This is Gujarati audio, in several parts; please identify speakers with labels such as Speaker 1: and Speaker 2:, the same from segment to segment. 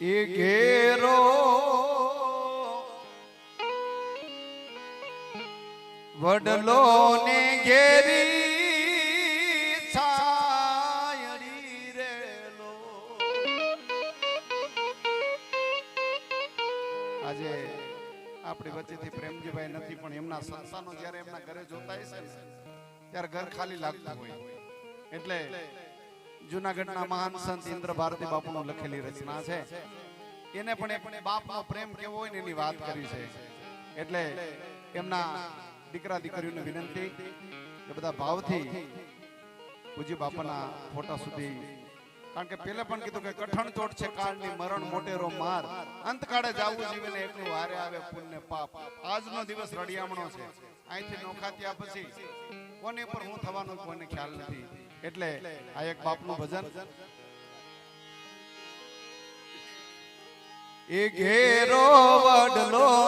Speaker 1: એ ઘેરો વડલો ને ઘેરી છાયડી રેલો આજે આપણી વચ્ચેથી પ્રેમજીભાઈ નથી, પણ એમના સંસ્થાનો જ્યારે એમના ઘરે જોતા ત્યારે ઘર ખાલી લાગતું હોય. એટલે જુનાગઢના મહાન સંત ઇન્દ્ર ભારતી બાપુનો લખેલી રચના છે. એને પણ એક બાપનો પ્રેમ કેવો હોય ને એની વાત કરી છે. એટલે એમના દીકરા દીકરીઓને વિનંતી કે બધા ભાવથી પૂજ્ય બાપાના ફોટા સુધી કારણ કે પેલે પણ કીધું કે કઠણ ચોટ છે કાળની મરણ, મોટેરો માર. અંતકાળે જાવું જીવીને એકલું હારે આવે પુણ્ય પાપ. આજનો દિવસ રડિયામણો છે. અહીંથી નોખા ત્યાં પછી કોને પર હું થવાનું કોઈને ખ્યાલ નથી. એટલે આ એક બાપનું ભજન. એ ઘેરો વડલો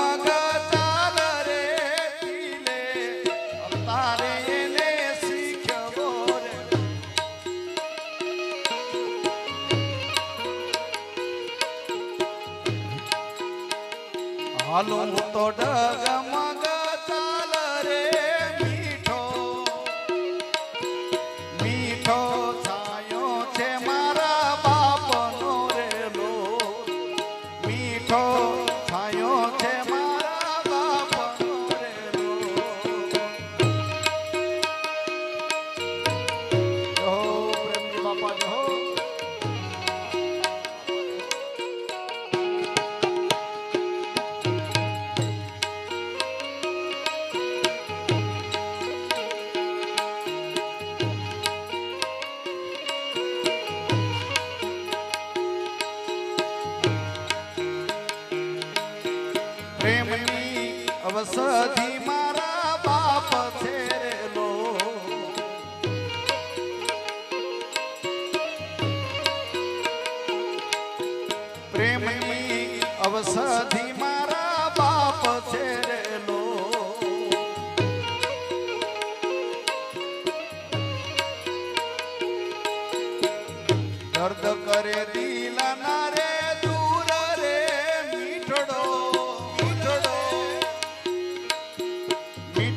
Speaker 1: હાલું તો ડગમગ પ્રેમની અવસધી મારા બાપ છે રેલો પ્રેમની અવસધી મારા બાપ છે રેલો દર્દ કરે દિલના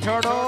Speaker 1: છોડો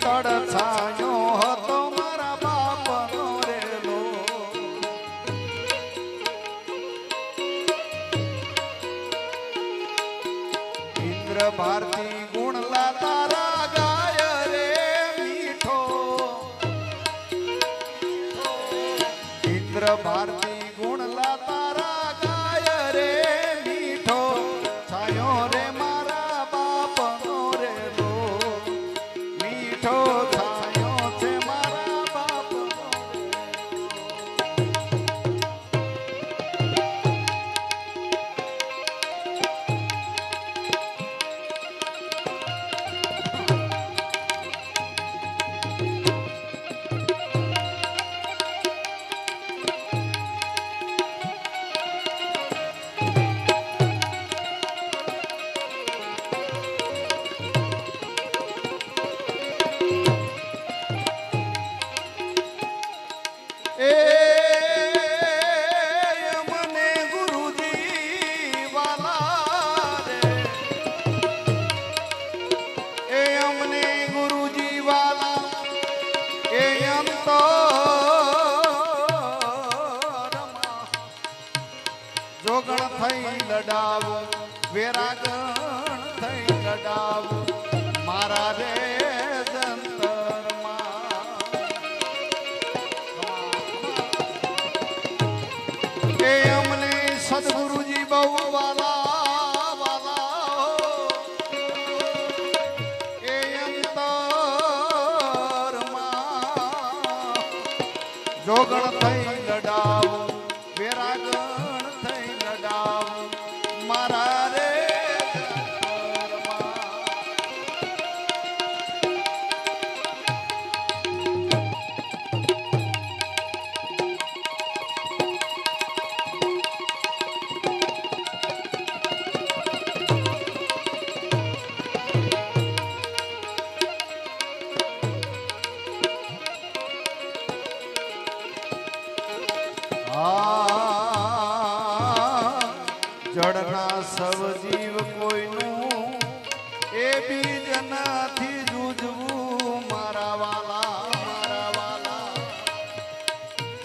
Speaker 1: તડ છાયો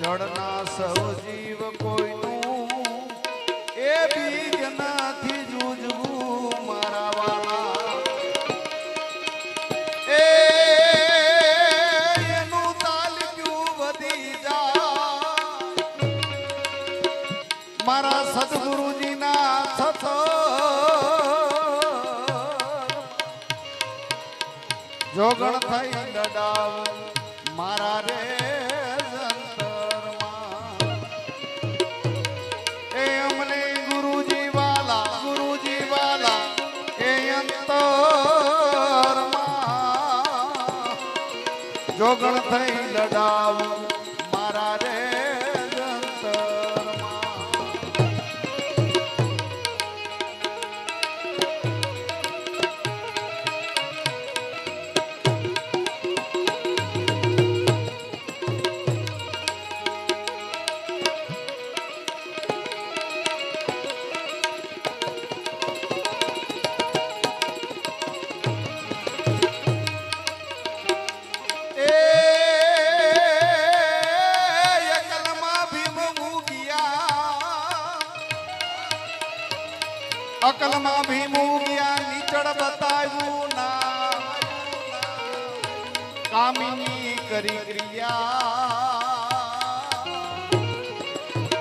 Speaker 1: જળના સૌ જીવ કોઈનું. એ બીજ નાથી જૂજવું મારા વાલા એ એનું વધી જા મારા સદગુરુજીના સત જોગણ થઈ જોગણ થઈ લડાવું.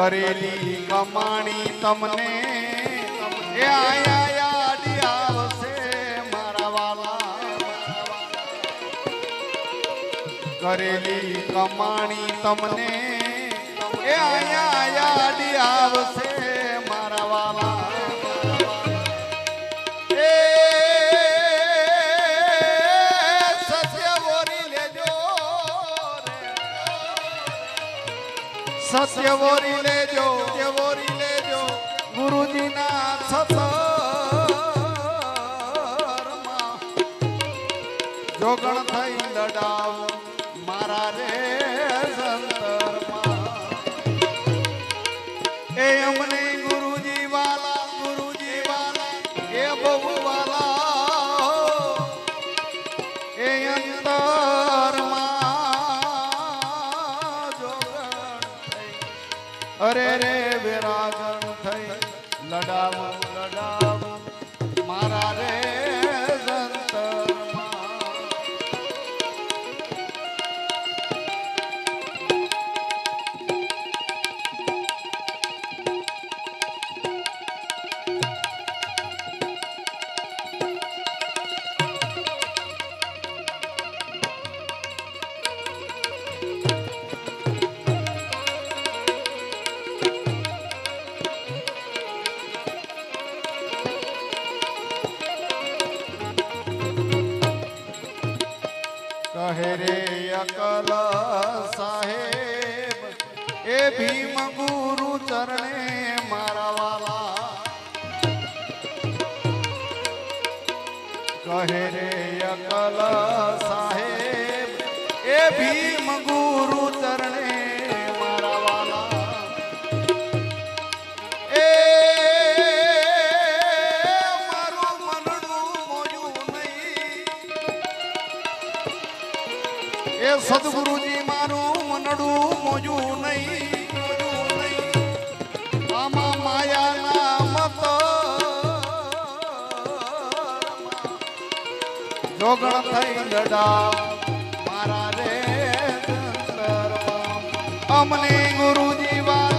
Speaker 1: કરેલી કમાણી તમને. એ આયા આવશે મારા કરેલી કમાણી તમને. એ આયા આવશે સત્ય વોરી લેજો. વોરી લેજો. ગુરુજીના છતરમાં જોગણ થઈ લડાવું. અરે રે વિરાજન થઈ. લડાવું લડાવું. ઝંડડા મારા રે અમને ગુરુજી વા